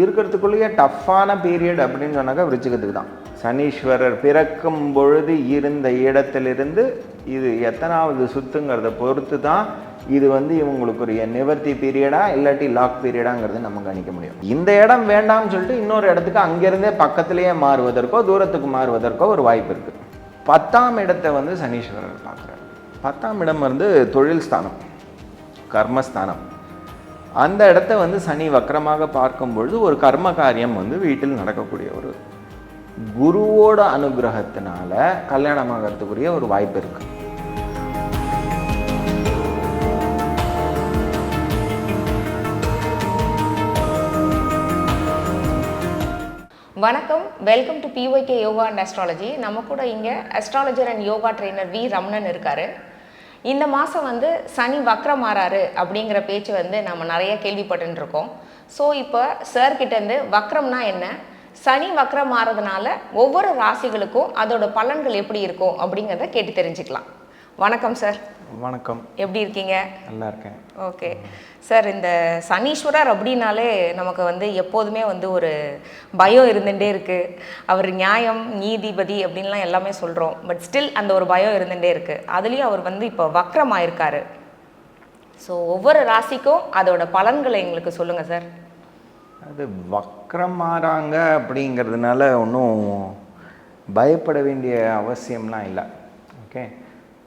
இருக்கிறதுக்குள்ளேயே டஃப்பான பீரியட் அப்படின்னு சொன்னாக்கா விருச்சிகத்துக்கு தான் சனீஸ்வரர் பிறக்கும் பொழுது இருந்த இடத்திலிருந்து இது எத்தனாவது சுத்துங்கிறத பொறுத்து தான் இது வந்து இவங்களுக்குரிய நிவர்த்தி பீரியடா இல்லாட்டி லாக் பீரியடாங்கிறது நம்ம கணிக்க முடியும். இந்த இடம் வேண்டாம்னு சொல்லிட்டு இன்னொரு இடத்துக்கு அங்கேருந்தே பக்கத்திலேயே மாறுவதற்கோ தூரத்துக்கு மாறுவதற்கோ ஒரு வாய்ப்பு இருக்குது பத்தாம் இடத்தை வந்து சனீஸ்வரர் பார்க்குறாரு. பத்தாம் இடம் வந்து தொழில் ஸ்தானம் கர்மஸ்தானம். அந்த இடத்த வந்து சனி வக்கரமாக பார்க்கும் பொழுது ஒரு கர்ம காரியம் வந்து வீட்டில் நடக்கக்கூடிய ஒரு குருவோட அனுகிரகத்தினால கல்யாணமாகறதுக்குரிய ஒரு வாய்ப்பு இருக்கு. வணக்கம். Welcome to BYK yoga and astrology நம்ம கூட இங்கே astrologer and yoga trainer V Ramanan இருக்காரு. இந்த மாதம் வந்து சனி வக்ரமாறாரு அப்படிங்கிற பேச்சு வந்து நம்ம நிறைய கேள்விப்பட்டுன்னு இருக்கோம் ஸோ இப்போ சார் கிட்டேருந்து வக்ரம்னா என்ன? சனி வக்ரம் மாறதுனால ஒவ்வொரு ராசிகளுக்கும் அதோட பலன்கள் எப்படி இருக்கும் அப்படிங்கிறத கேட்டு தெரிஞ்சுக்கலாம். வணக்கம் சார் வணக்கம். எப்படி இருக்கீங்க? நல்லா இருக்கேன். ஓகே. சார் இந்த சனீஸ்வரர் அப்படின்னாலே நமக்கு வந்து எப்போதுமே வந்து ஒரு பயம் இருந்துகிட்டே இருக்குது அவர் நியாயம் நீதிபதி அப்படின்லாம் எல்லாமே சொல்கிறோம் பட் ஸ்டில் அந்த ஒரு பயம் இருந்துகிட்டே இருக்குது அதுலேயும் அவர் வந்து இப்போ வக்ரம் ஆயிருக்காரு ஸோ ஒவ்வொரு ராசிக்கும் அதோட பலன்களை எங்களுக்கு சொல்லுங்கள் சார். அது வக்ரம் மாறாங்க அப்படிங்கிறதுனால ஒன்றும் பயப்பட வேண்டிய அவசியம்லாம் இல்லை. Okay?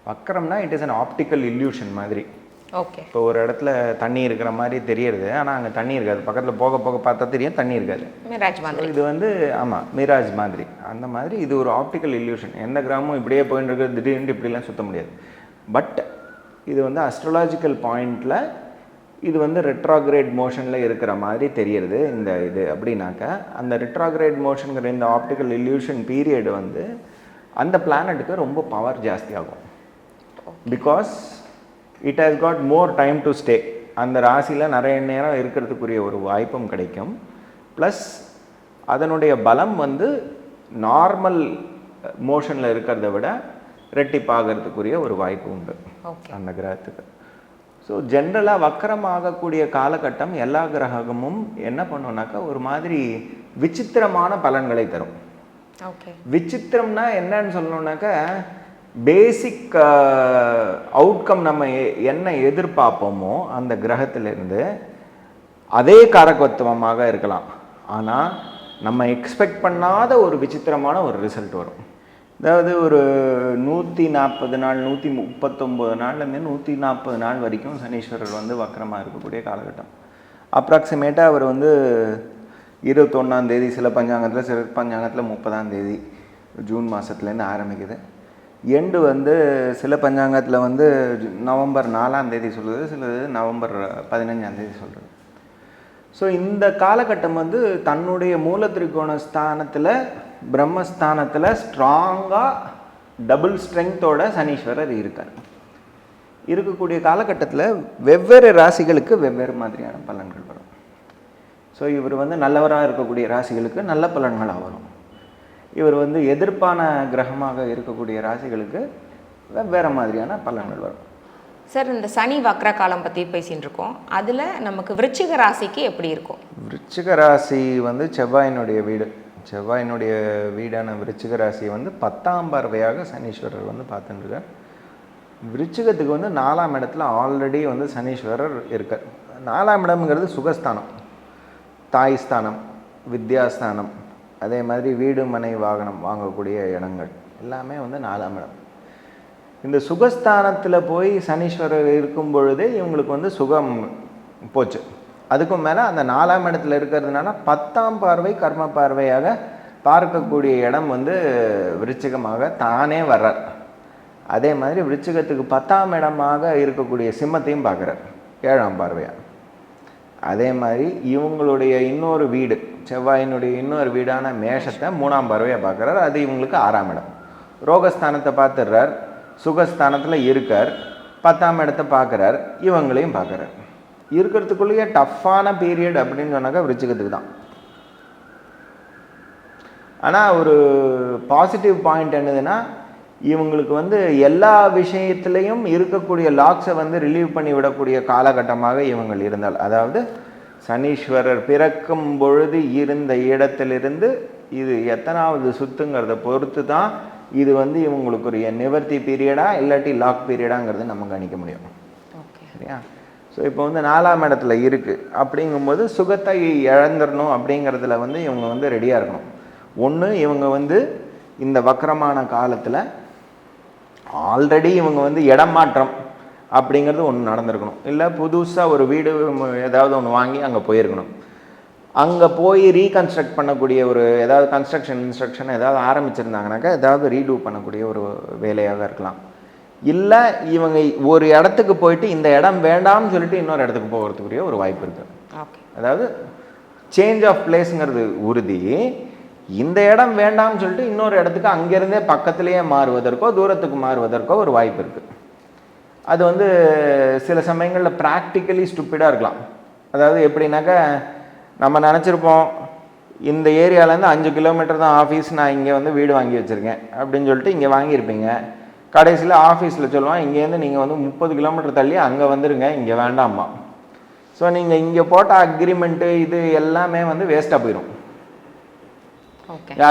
வக்ரம்னா it is an optical illusion மாதிரி. ஓகே இப்போ ஒரு இடத்துல தண்ணி இருக்கிற மாதிரி தெரியறது ஆனால் அங்கே தண்ணி இருக்காது. பக்கத்தில் போக போக பார்த்தா தெரியும் தண்ணி இருக்காது. மிராஜ் மாதிரி. இது வந்து ஆமாம் மிராஜ் மாதிரி. அந்த மாதிரி இது ஒரு ஆப்டிக்கல் illusion. எந்த கிராமம் இப்படியே போயின்னு இருக்கு திடீர்னு இப்படிலாம் சுத்த முடியாது. பட் இது வந்து அஸ்ட்ராலாஜிக்கல் பாயிண்டில் இது வந்து ரெட்ராகிரேட் மோஷனில் இருக்கிற மாதிரி தெரியறது இந்த இது அப்படின்னாக்கா அந்த ரெட்ராகிரேட் மோஷனுங்கிற இந்த ஆப்டிக்கல் illusion பீரியட் வந்து அந்த பிளானட்டுக்கு ரொம்ப பவர் ஜாஸ்தி ஆகும். Because it has got more time to stay அந்த ராசியில் நிறைய நேரம் இருக்கிறதுக்குரிய ஒரு வாய்ப்பும் கிடைக்கும். ப்ளஸ் அதனுடைய பலம் வந்து நார்மல் மோஷனில் இருக்கிறத விட ரெட்டிப்பாகிறதுக்குரிய ஒரு வாய்ப்பு உண்டு. அந்த கிரகத்துக்கு. ஸோ ஜென்ரலாக வக்கரம் ஆகக்கூடிய காலகட்டம் எல்லா கிரகமும் என்ன பண்ணுனாக்கா ஒரு மாதிரி விசித்திரமான பலன்களை தரும். விசித்திரம்னா என்னன்னு சொல்லணும்னாக்கா பேசிக் அவுட்கம் uh, நம்ம எ- என்ன எதிர்பார்ப்போமோ அந்த கிரகத்திலிருந்து அதே காரகத்துவமாக இருக்கலாம். ஆனால் நம்ம எக்ஸ்பெக்ட் பண்ணாத ஒரு விசித்திரமான ஒரு ரிசல்ட் வரும். அதாவது ஒரு நூற்றி நாற்பது நாள் நூற்றி முப்பத்தொம்போது நாள்லேருந்து நூற்றி நாற்பது நாள் வரைக்கும் சனீஸ்வரர் வந்து வக்கரமாக இருக்கக்கூடிய காலகட்டம். அப்ராக்சிமேட்டாக அவர் வந்து இருபத்தொன்னாம் தேதி சில பஞ்சாங்கத்தில் சில பஞ்சாங்கத்தில் முப்பதாம் தேதி ஜூன் மாதத்துலேருந்து ஆரம்பிக்குது. எண்டு வந்து சில பஞ்சாங்கத்தில் வந்து நவம்பர் நாலாம் தேதி சொல்லுது சிலது நவம்பர் பதினஞ்சாம் தேதி சொல்கிறது ஸோ இந்த காலகட்டம் வந்து தன்னுடைய மூல திரிகோண ஸ்தானத்தில் பிரம்மஸ்தானத்தில் ஸ்ட்ராங்காக டபுள் ஸ்ட்ரென்த்தோட சனீஸ்வரர் இருக்கார். இருக்கக்கூடிய காலகட்டத்தில் வெவ்வேறு ராசிகளுக்கு வெவ்வேறு மாதிரியான பலன்கள் வரும். ஸோ இவர் வந்து நல்லவராக இருக்கக்கூடிய ராசிகளுக்கு நல்ல பலன்களாக வரும். இவர் வந்து எதிர்ப்பான கிரகமாக இருக்கக்கூடிய ராசிகளுக்கு வெவ்வேறு மாதிரியான பலன்கள் வரும். சார் இந்த சனி வக்ர காலம் பற்றி பேசின்னு இருக்கோம். அதில் நமக்கு விருச்சிக ராசிக்கு எப்படி இருக்கும்? விருச்சிக ராசி வந்து செவ்வாயினுடைய வீடு. செவ்வாயினுடைய வீடான விருச்சிக ராசியை வந்து பத்தாம் பார்வையாக சனீஸ்வரர் வந்து பார்த்துட்டுருக்கார் விருச்சிகத்துக்கு வந்து நாலாம் இடத்துல ஆல்ரெடி வந்து சனீஸ்வரர் இருக்கார். நாலாம் இடம்ங்கிறது சுகஸ்தானம் தாய் ஸ்தானம் வித்யாஸ்தானம் அதே மாதிரி வீடு மனை வாகனம் வாங்கக்கூடிய இடங்கள். எல்லாமே வந்து நாலாம் இடம். இந்த சுகஸ்தானத்தில் போய் சனீஸ்வரர் இருக்கும் பொழுதே இவங்களுக்கு வந்து சுகம் போச்சு. அதுக்கும் மேலே அந்த நாலாம் இடத்துல இருக்கிறதுனால பத்தாம் பார்வை கர்ம பார்வையாக பார்க்கக்கூடிய இடம் வந்து விருச்சிகமாக தானே வர்றார். அதே மாதிரி விருச்சிகத்துக்கு பத்தாம் இடமாக இருக்கக்கூடிய சிம்மத்தையும் பார்க்குறார். ஏழாம் பார்வையாக அதே மாதிரி இவங்களுடைய இன்னொரு வீடு செவ்வாயினுடைய இன்னொரு வீடான மேஷத்தை மூணாம் பறவையை பார்க்குறார். அது இவங்களுக்கு ஆறாம் இடம். ரோகஸ்தானத்தை பார்த்துடுறார். சுகஸ்தானத்தில் இருக்கார். பத்தாம் இடத்த பார்க்குறார். இவங்களையும் பார்க்குறார். இருக்கிறதுக்குள்ளேயே டஃப்பான பீரியட் அப்படின்னு சொன்னாக்கா விருச்சிகத்துக்கு தான். ஆனால் ஒரு பாசிட்டிவ் பாயிண்ட் என்னதுன்னா இவங்களுக்கு வந்து எல்லா விஷயத்துலேயும் இருக்கக்கூடிய லாக்ஸை வந்து ரிலீவ் பண்ணி விடக்கூடிய காலகட்டமாக இவங்கள் இருந்தால். அதாவது சனீஸ்வரர் பிறக்கும் பொழுது இருந்த இடத்திலிருந்து இது எத்தனாவது சுத்துங்கிறத பொறுத்து தான் இது வந்து இவங்களுக்குரிய நிவர்த்தி பீரியடா இல்லாட்டி லாக் பீரியடாங்கிறது நம்ம கணிக்க முடியும். ஓகே சரியா? ஸோ இப்போ வந்து நாலாம் இடத்துல இருக்குது அப்படிங்கும்போது சுகத்தை இழந்துடணும் அப்படிங்கிறதுல வந்து இவங்க வந்து ரெடியாக இருக்கணும். ஒன்று இவங்க வந்து இந்த வக்கரமான காலத்தில் ஆல்ரெடி இவங்க வந்து இடம் மாற்றம் அப்படிங்கிறது ஒன்று நடந்திருக்கணும். இல்லை புதுசாக ஒரு வீடு ஏதாவது ஒன்று வாங்கி அங்கே போயிருக்கணும். அங்கே போய் ரீகன்ஸ்ட்ரக்ட் பண்ணக்கூடிய ஒரு ஏதாவது கன்ஸ்ட்ரக்ஷன் இன்ஸ்ட்ரக்ஷன் ஏதாவது ஆரம்பிச்சிருந்தாங்கனாக்கா ஏதாவது ரீடூ பண்ணக்கூடிய ஒரு வேலையாக இருக்கலாம். இல்லை இவங்க ஒரு இடத்துக்கு போயிட்டு இந்த இடம் வேண்டாம்னு சொல்லிட்டு இன்னொரு இடத்துக்கு போகிறதுக்குரிய ஒரு வாய்ப்பு இருக்குது ஓகே அதாவது சேஞ்ச் ஆஃப் பிளேஸுங்கிறது உறுதி. இந்த இடம் வேண்டாம்னு சொல்லிட்டு இன்னொரு இடத்துக்கு அங்கேருந்தே பக்கத்துலேயே மாறுவதற்கோ தூரத்துக்கு மாறுவதற்கோ ஒரு வாய்ப்பு இருக்குது அது வந்து சில சமயங்களில் ப்ராக்டிக்கலி ஸ்டூப்பிடாக இருக்கலாம். அதாவது எப்படின்னாக்கா நம்ம நினச்சிருப்போம் இந்த ஏரியாலேருந்து அஞ்சு கிலோமீட்டர் தான் ஆஃபீஸ் நான் இங்கே வந்து வீடு வாங்கி வச்சுருக்கேன் அப்படின்னு சொல்லிட்டு இங்கே வாங்கியிருப்பீங்க. கடைசியில் ஆஃபீஸில் சொல்லுவான் இங்கேருந்து நீங்கள் வந்து முப்பது கிலோமீட்டர் தள்ளி அங்கே வந்துடுங்க இங்கே வேண்டாமா ஸோ நீங்கள் இங்கே போட்ட அக்ரிமெண்ட்டு இது எல்லாமே வந்து வேஸ்ட்டாக போயிடும்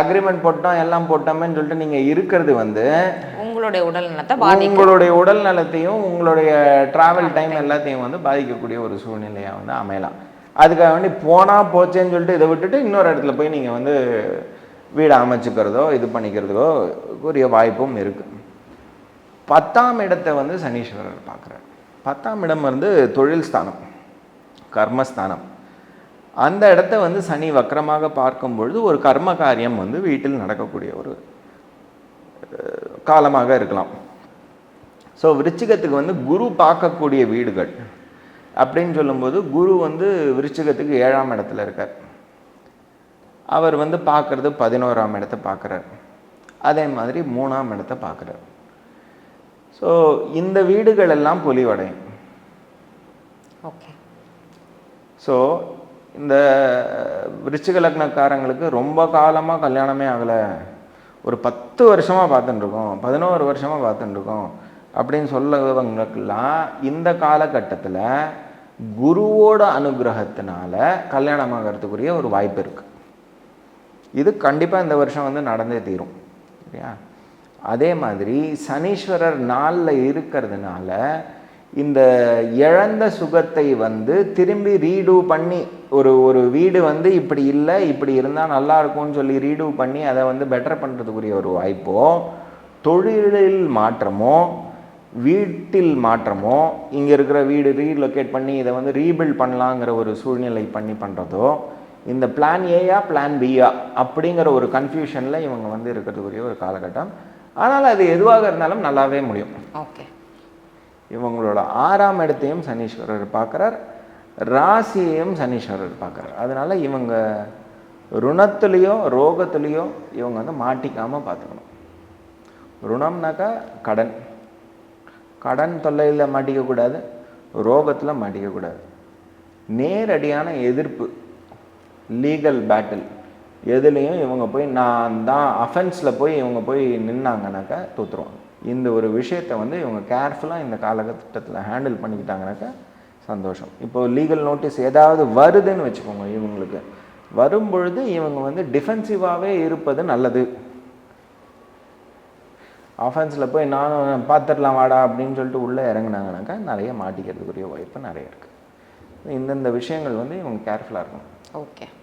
அக்ரிமெண்ட் போட்டோம் எல்லாம் போட்டோமேன்னு சொல்லிட்டு நீங்கள் இருக்கிறது வந்து உங்களுடைய உடல் நலத்தை உங்களுடைய உடல் நலத்தையும் உங்களுடைய டிராவல் டைம் எல்லாத்தையும் வந்து பாதிக்கக்கூடிய ஒரு சூழ்நிலையாக வந்து அமையலாம். அதுக்காக வேண்டி போனால் போச்சேன்னு சொல்லிட்டு இதை விட்டுட்டு இன்னொரு இடத்துல போய் நீங்கள் வந்து வீடு அமைச்சுக்கிறதோ இது பண்ணிக்கிறதுக்கோ உரிய வாய்ப்பும் இருக்குது பத்தாம் இடத்தை வந்து சனீஸ்வரர் பார்க்குறார். பத்தாம் இடம் வந்து தொழில் ஸ்தானம் கர்மஸ்தானம். அந்த இடத்த வந்து சனி வக்கரமாக பார்க்கும் பொழுது ஒரு கர்ம காரியம் வந்து வீட்டில் நடக்கக்கூடிய ஒரு காலமாக இருக்கலாம். ஸோ விருச்சிகத்துக்கு வந்து குரு பார்க்கக்கூடிய வீடுகள் அப்படின்னு சொல்லும்போது குரு வந்து விருச்சிகத்துக்கு ஏழாம் இடத்துல இருக்கார். அவர் வந்து பார்க்கறது பதினோராம் இடத்தை பார்க்குறார். அதே மாதிரி மூணாம் இடத்தை பார்க்குறார். ஸோ இந்த வீடுகள் எல்லாம் பொலிவடையும். ஓகே ஸோ இந்த விருச்சிக லக்னக்காரங்களுக்கு ரொம்ப காலமாக கல்யாணமே ஆகலை. ஒரு பத்து வருஷமாக பார்த்துட்டுருக்கோம் பதினோரு வருஷமாக பார்த்துட்டுருக்கோம் அப்படின்னு சொல்லவங்களுக்கெல்லாம் இந்த காலகட்டத்தில் குருவோட அனுகிரகத்தினால கல்யாணம் ஆகிறதுக்குரிய ஒரு வாய்ப்பு இருக்குது இது கண்டிப்பாக இந்த வருஷம் வந்து நடந்தே தீரும் சரியா அதே மாதிரி சனீஸ்வரர் நாளில் இருக்கிறதுனால இந்த இழந்த சுகத்தை வந்து திரும்பி ரீடூ பண்ணி ஒரு ஒரு வீடு வந்து இப்படி இல்லை இப்படி இருந்தால் நல்லா இருக்கும்னு சொல்லி ரீடூ பண்ணி அதை வந்து பெட்டர் பண்ணுறதுக்குரிய ஒரு வாய்ப்போ தொழிலில் மாற்றமோ வீட்டில் மாற்றமோ இங்கே இருக்கிற வீடு ரீலொகேட் பண்ணி இதை வந்து ரீபில்ட் பண்ணலாங்கிற ஒரு சூழ்நிலை பண்ணி பண்ணுறதோ இந்த பிளான் ஏயா பிளான் பியா அப்படிங்கிற ஒரு கன்ஃபியூஷனில் இவங்க வந்து இருக்கிறதுக்குரிய ஒரு காலகட்டம். ஆனால் அது எதுவாக இருந்தாலும் நல்லாவே முடியும். ஓகே இவங்களோட ஆறாம் இடத்தையும் சனீஸ்வரர் பார்க்குறார் ராசியையும் சனீஸ்வரர் பார்க்குறார். அதனால இவங்க ருணத்துலேயோ ரோகத்துலேயோ இவங்க வந்து மாட்டிக்காமல் பார்த்துக்கணும். ருணம்னாக்கா கடன். கடன் தொல்லையில் மாட்டிக்கக்கூடாது ரோகத்தில் மாட்டிக்கக்கூடாது நேரடியான எதிர்ப்பு லீகல் பேட்டில் எதுலேயும் இவங்க போய் நான் தான் அஃபென்ஸில் போய் இவங்க போய் நின்னாங்கனாக்கா தோற்றுருவாங்க இந்த ஒரு விஷயத்தை வந்து இவங்க கேர்ஃபுல்லாக இந்த காலகட்டத்தில் ஹேண்டில் பண்ணிக்கிட்டாங்கனாக்கா சந்தோஷம். இப்போ லீகல் நோட்டீஸ் ஏதாவது வருதுன்னு வச்சுக்கோங்க இவங்களுக்கு. வரும்பொழுது இவங்க வந்து டிஃபென்சிவாகவே இருப்பது நல்லது. ஆஃபென்ஸில் போய் நானும் பார்த்துடலாம் வாடா அப்படின்னு சொல்லிட்டு உள்ளே இறங்குனாங்கனாக்கா நிறைய மாட்டிக்கிறதுக்குரிய வாய்ப்பு நிறைய இருக்குது இந்தந்த விஷயங்கள் வந்து இவங்க கேர்ஃபுல்லாக இருக்கணும். ஓகே